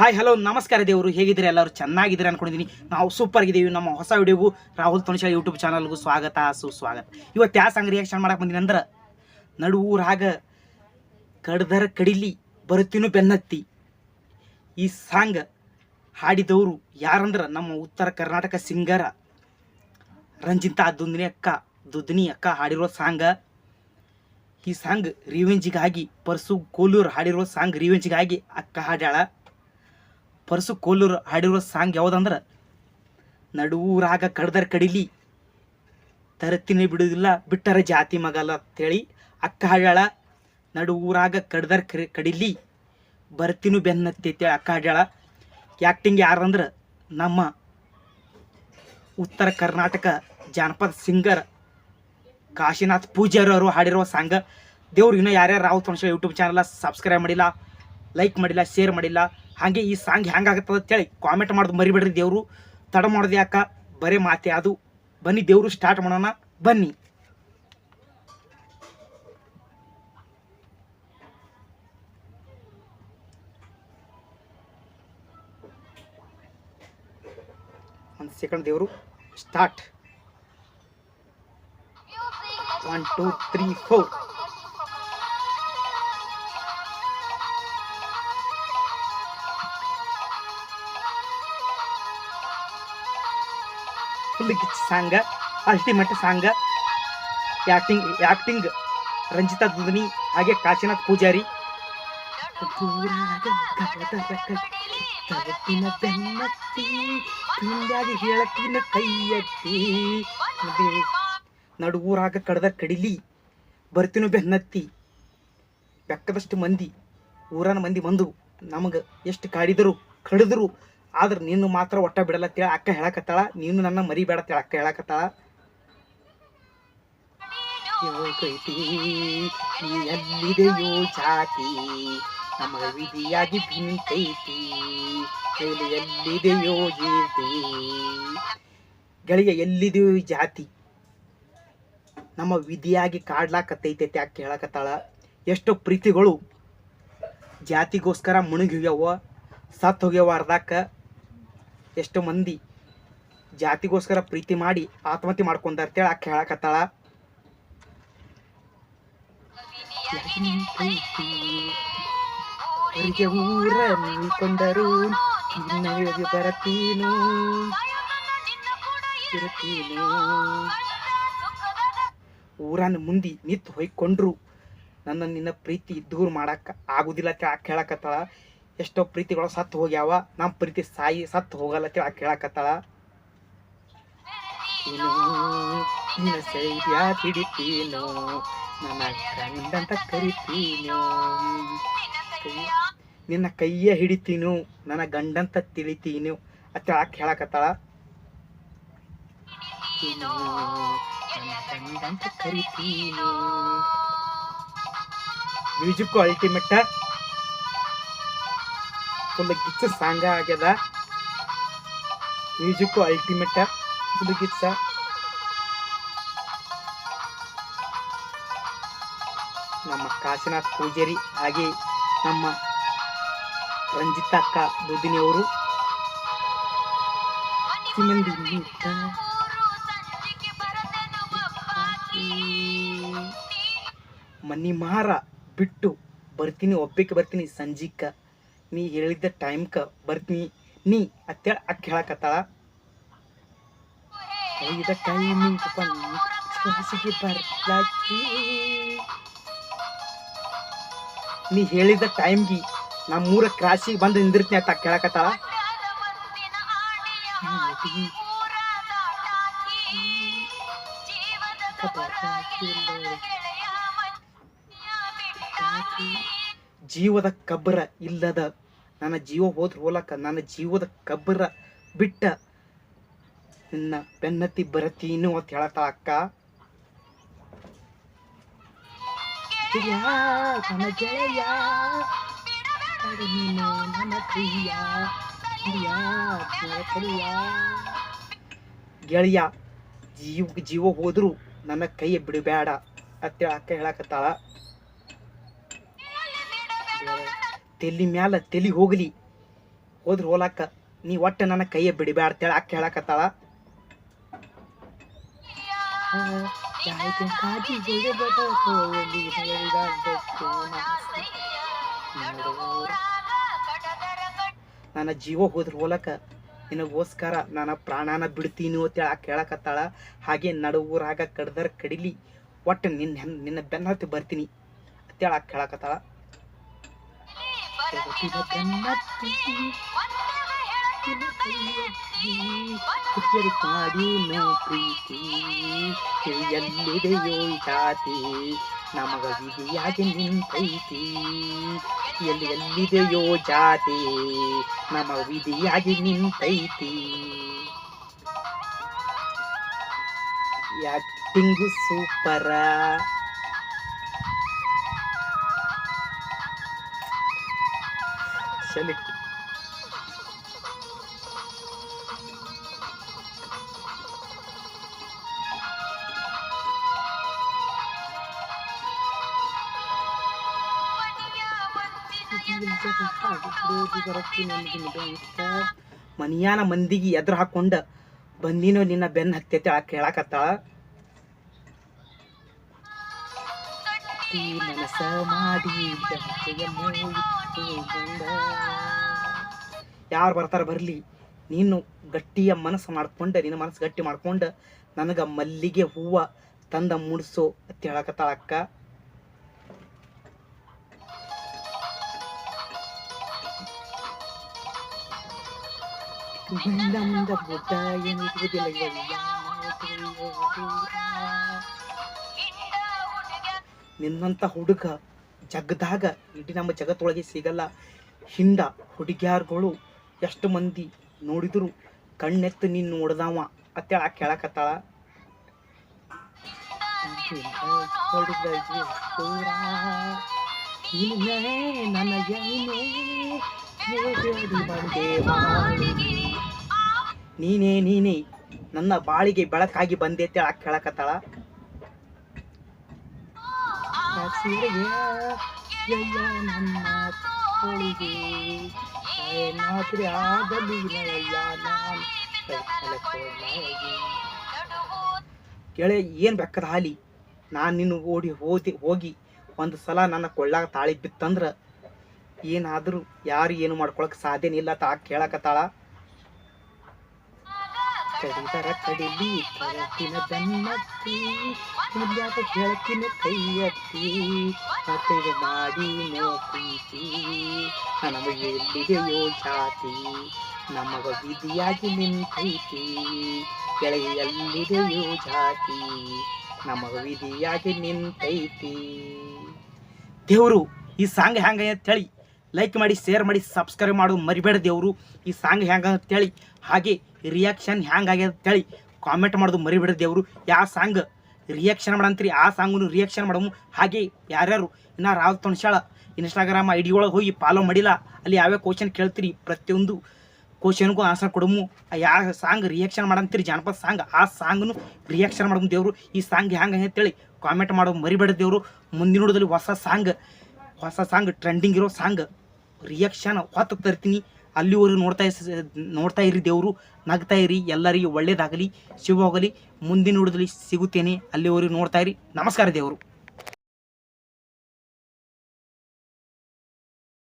Hi hello ನಮಸ್ಕಾರ ದೇವರು. ಹೇಗಿದ್ದೀರಿ? ಎಲ್ಲರೂ ಚೆನ್ನಾಗಿದ್ದೀರಿ ಅನ್ಕೊಂಡಿದ್ದೀನಿ. ನಾವು ಸೂಪರ್ ಆಗಿದ್ದೀವಿ. ನಮ್ಮ ಹೊಸ ವಿಡಿಯೋಗೂ ರಾಹುಲ್ ತೊಣಶಾಲಿ ಯೂಟ್ಯೂಬ್ ಚಾನಲ್ಗೂ ಸ್ವಾಗತ, ಸುಸ್ವಾಗತ. ಇವತ್ತು ಯಾವ ಸಾಂಗ್ ರಿಯಾಕ್ಷನ್ ಮಾಡಕ್ಕೆ ಬಂದಿನಿ ಅಂದ್ರೆ ನಡುವೂರಾಗ ಕಡ್ದರ ಕಡಿಲಿ ಬರುತ್ತೀನು ಬೆನ್ನತ್ತಿ. ಈ ಸಾಂಗ್ ಹಾಡಿದವರು ಯಾರಂದ್ರೆ? ನಮ್ಮ ಉತ್ತರ ಕರ್ನಾಟಕ ಸಿಂಗರ ರಂಜಿತಾ ದುಂದಿನಿ ಅಕ್ಕ. ದುದ್ನಿ ಅಕ್ಕ ಹಾಡಿರೋ ಸಾಂಗ. ಈ ಸಾಂಗ್ ರಿವೆಂಜಿಗಾಗಿ ಪರ್ಸು ಕೋಲೂರ್ ಹಾಡಿರೋ ಸಾಂಗ್ ರಿವೆಂಜಿಗಾಗಿ ಅಕ್ಕ ಹಾಡ್ಯಾಳ. ಪರ್ಸು ಕೋಲೂರು ಹಾಡಿರೋ ಸಾಂಗ್ ಯಾವುದಂದ್ರೆ, ನಡುವೂರಾಗ ಕಡ್ದರ್ ಕಡಿಲಿ, ತರತಿನೇ ಬಿಡುವುದಿಲ್ಲ ಬಿಟ್ಟರ ಜಾತಿ ಮಗಲ್ಲ ಅಂತೇಳಿ ಅಕ್ಕ ಹಾಡ್ಯಾಳ, ನಡುವೂರಾಗ ಕಡ್ದರ್ ಕರಿ, ಕಡಿಲಿ, ಬರ್ತೀನು ಬೆನ್ನತ್ತೈತಿ ಅಕ್ಕ ಹಾಡ್ಯಾಳ. ಆ್ಯಕ್ಟಿಂಗ್ ಯಾರಂದ್ರೆ, ನಮ್ಮ ಉತ್ತರ ಕರ್ನಾಟಕ ಜಾನಪದ ಸಿಂಗರ್ ಕಾಶಿನಾಥ್ ಪೂಜಾರಿ ಅವರು ಹಾಡಿರುವ ಸಾಂಗ್. ದೇವ್ರು ಇನ್ನೂ ಯಾರ್ಯಾರು ರಾವ್ ತೋಣಿಸ ಯೂಟ್ಯೂಬ್ ಚಾನಲ್ ಸಬ್ಸ್ಕ್ರೈಬ್ ಮಾಡಿಲ್ಲ ಲೈಕ್ ಮಾಡಿಲ್ಲ ಶೇರ್ ಮಾಡಿಲ್ಲ ಹಾಗೆ ಈ ಸಾಂಗ್ ಹೆಂಗಾಗತ್ತದ ಅಂತೇಳಿ ಕಾಮೆಂಟ್ ಮಾಡೋದು ಮರಿಬೇಡ್ರಿ ದೇವರು. ತಡ ಮಾಡೋದು ಯಾಕ? ಬರೀ ಮಾತೆ ಅದು. ಬನ್ನಿ ದೇವರು ಸ್ಟಾರ್ಟ್ ಮಾಡೋಣ. ಬನ್ನಿ. ಒಂದು ಸೆಕೆಂಡ್ ದೇವರು start one two three four ಗಿಚ್ ಸಾಂಗ ultimate ಸಾಂಗ acting acting Ranjita Dudani ಹಾಗೆ ಕಾಶಿನಾಥ್ ಪೂಜಾರಿ ಕೈಯತ್ತಿ. ನಡುವೂರಾಗ ಕಡ್ದ ಕಡಿಲಿ ಬರ್ತೀನು ಬೆನ್ನತ್ತಿ. ಬೆಕ್ಕದಷ್ಟು ಮಂದಿ ಊರನ ಮಂದಿ ಬಂದು ನಮಗೆ ಎಷ್ಟು ಕಾಡಿದರು ಕಡಿದ್ರು ಆದ್ರೆ ನೀನು ಮಾತ್ರ ಒಟ್ಟ ಬಿಡಲ್ಲ ಅಕ್ಕ ಹೇಳಕತ್ತಾಳ, ನೀನು ನನ್ನ ಮರಿ ಅಂತೇಳಿ ಅಕ್ಕ ಹೇಳಕತ್ತಾಳ. ಎಲ್ಲಿದೆಯೋ ಜಾತಿ ನಮ್ಮ ವಿಧಿಯಾಗಿ ಕೈಲಿ ಎಲ್ಲಿದೆಯೋ ಜೀತಿ ಗಳಿಗೆ ಎಲ್ಲಿದೆಯೋ ಜಾತಿ, ನಮ್ಮ ವಿಧಿಯಾಗಿ ಕಾಡ್ಲಾಕತ್ತೈತೆ ಅಕ್ಕ ಹೇಳಕತ್ತಾಳ. ಎಷ್ಟೋ ಪ್ರೀತಿಗಳು ಜಾತಿಗೋಸ್ಕರ ಮುಳುಗಿ ಹೋಗ್ಯಾವ ಸತ್ತು ಹೋಗ್ಯಾವ ಅರ್ಧಾಕ ಎಷ್ಟೋ ಮಂದಿ ಜಾತಿಗೋಸ್ಕರ ಪ್ರೀತಿ ಮಾಡಿ ಆತ್ಮಹತ್ಯೆ ಮಾಡ್ಕೊಂಡ ಅಂತೇಳಿ ಆಕೆ ಹೇಳಕತ್ತಾಳ ಊರಿಗೆ ಊರ ನೀಕೊಂಡರು ಬರತೀನು ಮುಂದಿ ನಿತ್ ಹೊಯ್ಕೊಂಡ್ರು, ನನ್ನ ನಿನ್ನ ಪ್ರೀತಿ ದೂರ ಮಾಡಕ್ಕೆ ಆಗುದಿಲ್ಲ ಕೇಳಕತ್ತಾಳ. ಎಷ್ಟೋ ಪ್ರೀತಿಗಳು ಸತ್ತು ಹೋಗ್ಯಾವ. ನಮ್ಮ ಪ್ರೀತಿ ಸಾಯಿ ಸತ್ತು ಹೋಗಲ್ಲ ಕೇಳ ಸೈದ್ಯ ಹಿಡಿತೀನೋ, ನನ್ನ ಗಂಡಂತ ಕರಿತೀನೋ, ನಿನ್ನ ಕೈಯ ಹಿಡಿತೀನು, ನನ್ನ ಗಂಡಂತ ತಿಳಿತೀನು ಅಂತ ಆಕೆ ಹೇಳಕತ್ತಾಳ ಕರಿತೀನು. ಮ್ಯೂಸಿಕ್ ಅಲ್ಟಿಮೇಟ್ ಫುಲ್ ಗಿಚ್ಚ ಸಾಂಗ ಆಗ್ಯದ. ಮ್ಯೂಸಿಕ್ ಅಲ್ಟಿಮೇಟ್ ಫುಲ್ ಗಿಚ್ಚ ನಮ್ಮ ಕಾಶಿನಾಥ್ ಪೂಜಾರಿ ಹಾಗೆ ನಮ್ಮ ರಂಜಿತಾ ಅಕ್ಕ ದುದಿನಿ ಅವರು. ಮಂದಿ ನಿಂತ ಮನಿ ಮಾರ ಬಿಟ್ಟು ಬರ್ತೀನಿ ಒಪ್ಪಿಕೆ ಬರ್ತೀನಿ ಸಂಜಿಕ. ನೀ ಹೇಳಿದ್ದ ಟೈಮ್ಕ ಬರ್ತೀನಿ ನೀ ಅಂತೇಳಿ ಅಕ್ಕ ಹೇಳಕತ್ತಾಳ. ಐದ ಟೈಮಿಂಗ್ ಬಂದು ಬರ್ಲಾಕಿ. ನೀ ಹೇಳಿದ ಟೈಮ್ಗೆ ನಮ್ಮೂರ ಕ್ರಾಸಿಗೆ ಬಂದು ನಿಂದಿರ್ತೀನಿ ಅಂತ ಅಕ್ಕ ಹೇಳಕತ್ತಾಳ. ಜೀವದ ಕಬ್ಬರ ಇಲ್ಲದ ನನ್ನ ಜೀವ ಹೋದ್ರ ಹೋಲಕ್ಕ ನನ್ನ ಜೀವದ ಕಬ್ಬರ ಬಿಟ್ಟ ನಿನ್ನ ಬೆನ್ನತ್ತಿ ಬರತೀನು ಅಂತ ಹೇಳತ್ತ ಅಕ್ಕ. ಗೆಳೆಯ, ನನ್ನ ಗೆಳೆಯ ನನ್ನ ಜೀವ ಜೀವ ಹೋದ್ರು ನನ್ನ ಕೈ ಬಿಡಬೇಡ ಅಂತೇಳಿ ಅಕ್ಕ ಹೇಳಕತ್ತಾಳ. ತಲಿ ಮ್ಯಾಲ ತೆಲಿ ಹೋಗಲಿ. ಹೋದ್ರೆ ಹೋಲಾಕ ನೀ ಒಟ್ಟು ನನ್ನ ಕೈಯ ಬಿಡಿಬ್ಯಾಡ್ತೇಳ ಅಕ್ಕ ಹೇಳಕತ್ತಾಳ. ನನ್ನ ಜೀವ ಹೋದ್ರ ಹೋಲಕ ನಿನಗೋಸ್ಕರ ನನ್ನ ಪ್ರಾಣನ ಬಿಡ್ತೀನಿ ಅಂತೇಳಿ ಆ ಕೇಳಕತ್ತಾಳ ಹಾಗೆ ನಡುವೂರಾಗ ಕಡ್ದರ ಕಡಿಲಿ ಒಟ್ಟು ನಿನ್ನ ನಿನ್ನ ಬೆನ್ನತ್ತಿ ಬರ್ತೀನಿ ಅಂತೇಳಿ ಆ ಕೇಳಕತ್ತಾಳ ಹುಡುಗಿಯರು ಕಾಡಿನ ಪ್ರೀತಿ ಎಲ್ಲಿದೆಯೋ ಜಾತಿ? ನಮಗ ವಿಧಿಯಾಗಿ ನಿಂತೈತಿ. ಎಲ್ಲಿ ಎಲ್ಲಿದೆಯೋ ಜಾತಿ ನಮ ವಿಧಿಯಾಗಿ ನಿಂತೈತಿ ಆಕ್ಟಿಂಗು ಸೂಪರ? ಸೆಲೆಕ್ಟ್. ಮನಿಯಾನ ಮಂದಿಗೆ ಎದ್ರ ಹಾಕೊಂಡ ಬಂದಿನೋ ನಿನ್ನ ಬೆನ್ನ ಹತ್ತೈತೆ ಆ ಕೇಳಾಕತ್ತ. ಮನಸ ಮಾಡಿ ಯಾರು ಬರ್ತಾರ ಬರಲಿ, ನೀನು ಗಟ್ಟಿಯ ಮನಸ್ಸು ಮಾಡ್ಕೊಂಡ, ನಿನ್ನ ಮನಸ್ಸು ಗಟ್ಟಿ ಮಾಡ್ಕೊಂಡು, ನನಗೆ ಮಲ್ಲಿಗೆ ಹೂವ ತಂದ ಮುಡ್ಸು ಅಂತ ಹೇಳಕತ್ತಾಳ ಅಕ್ಕ. ನಿನ್ನಂತ ಹುಡುಗ ಜಗದಾಗ ಇಡೀ ನಮ್ಮ ಜಗತ್ತೊಳಗೆ ಸಿಗಲ್ಲ. ಹಿಂದ ಹುಡುಗ್ಯಾರ್ಗಳು ಎಷ್ಟು ಮಂದಿ ನೋಡಿದ್ರು ಕಣ್ಣೆತ್ತು ನೀನು ನೋಡ್ದವ ಅತ್ತೇಳ ಕೇಳಕತ್ತಾಳ ನೀನೇ ನೀನೇ, ನನ್ನ ಬಾಳಿಗೆ ಬೆಳಕಾಗಿ ಬಂದೆ ಅಂತೇಳ ಕೇಳಕತ್ತಾಳ ಹಸಿರೆಯ ಎಲ್ಲ ನಮ್ಮ ತೋಳಿಗೆ ಏನಾದ್ರೆ ಆಗಲಿ ನಯ್ಯ ನಾನು. ಗೆಳೆ ಏನು ಬೆಕ್ಕದ ಹಾಲಿ? ನಾನು ನಿನ್ನ ಓಡಿ ಹೋದಿ, ಹೋಗಿ ಒಂದು ಸಲ ನನ್ನ ಕೊಳ್ಳಾಗ ತಾಳಿ ಬಿತ್ತಂದ್ರ ಏನಾದರೂ ಯಾರು ಏನು ಮಾಡ್ಕೊಳಕ್ಕೆ ಸಾಧ್ಯನೇ ಇಲ್ಲ ತಾ ಕೇಳಕತ್ತಾಳ. ಕಡಿದರ ಕಡಿಲಿ ಕರತಿನ ಬೆನ್ನತ್ತಿ ಮುಲ್ಯಾಗ ಬೆಳಕಿನ ಕೈಯತ್ತಿ ಮತ್ತೆ ಮಾಡಿ ನೋ ಪ್ರೀತಿ ನಮಗೆ ಎಲ್ಲಿದೆಯೋ ಜಾತಿ, ನಮಗ ವಿಧಿಯಾಗಿ ನಿಂತೈತಿ ಎಲ್ಲಿದೆಯೋ ಜಾತಿ, ನಮಗ ವಿಧಿಯಾಗಿ ನಿಂತೈತಿ. ದೇವರು, ಈ ಸಾಂಗ್ ಹ್ಯಾಂಗ ಅಂತೇಳಿ ಲೈಕ್ ಮಾಡಿ ಶೇರ್ ಮಾಡಿ ಸಬ್ಸ್ಕ್ರೈಬ್ ಮಾಡು, ಮರಿಬೇಡ ದೇವರು, ಈ ಸಾಂಗ್ ಹ್ಯಾಂಗ ಅಂತೇಳಿ. ಹಾಗೆ ರಿಯಾಕ್ಷನ್ ಆಗ್ಯದ ಅಂತೇಳಿ ಕಾಮೆಂಟ್ ಮಾಡೋದು ಮರಿಬಿಡ್ರಿ ದೇವರು. ಯಾವ ಸಾಂಗ್ ರಿಯಾಕ್ಷನ್ ಮಾಡಂತ್ರಿ, ಆ ಸಾಂಗ್ನು ರಿಯಾಕ್ಷನ್ ಮಾಡಮು. ಹಾಗೆ ಯಾರ್ಯಾರು ಇನ್ನು ರಾಹುಲ್ ತೊಣಸಾಳ ಇನ್ಸ್ಟಾಗ್ರಾಮ್ ಐ ಡಿ ಒಳಗೆ ಹೋಗಿ ಫಾಲೋ ಮಾಡಿಲ್ಲ, ಅಲ್ಲಿ ಯಾವ್ಯಾವ ಕ್ವಶನ್ ಕೇಳ್ತೀರಿ, ಪ್ರತಿಯೊಂದು ಕ್ವಶನ್ಗೂ ಆನ್ಸರ್ ಕೊಡಮು. ಯಾವ ಸಾಂಗ್ ರಿಯಾಕ್ಷನ್ ಮಾಡಂತೀರಿ, ಜಾನಪದ ಸಾಂಗ್, ಆ ಸಾಂಗ್ನು ರಿಯಾಕ್ಷನ್ ಮಾಡಮು ದೇವರು. ಈ ಸಾಂಗ್ ಹೆಂಗೆ ಅಂತೇಳಿ ಕಾಮೆಂಟ್ ಮಾಡೋದು ಮರಿಬೇಡ ದೇವರು. ಮುಂದಿನ ನೋಡೋದಲ್ಲಿ ಹೊಸ ಸಾಂಗ್ ಹೊಸ ಸಾಂಗ್ ಟ್ರೆಂಡಿಂಗ್ ಇರೋ ಸಾಂಗ್ ರಿಯಾಕ್ಷನ್ ಹೊತ್ತು ತರ್ತೀನಿ. ಅಲ್ಲಿವರೆಗೂ ನೋಡ್ತಾ ನೋಡ್ತಾ ಇರಿ ದೇವರು, ನಗ್ತಾ ಇರಿ, ಎಲ್ಲರಿಗೂ ಒಳ್ಳೆಯದಾಗಲಿ ಶುಭವಾಗಲಿ, ಮುಂದಿನ ನೋಡೋದಲ್ಲಿ ಸಿಗುತ್ತೇನೆ. ಅಲ್ಲಿವರೆಗೂ ನೋಡ್ತಾ ಇರಿ. ನಮಸ್ಕಾರ ದೇವರು.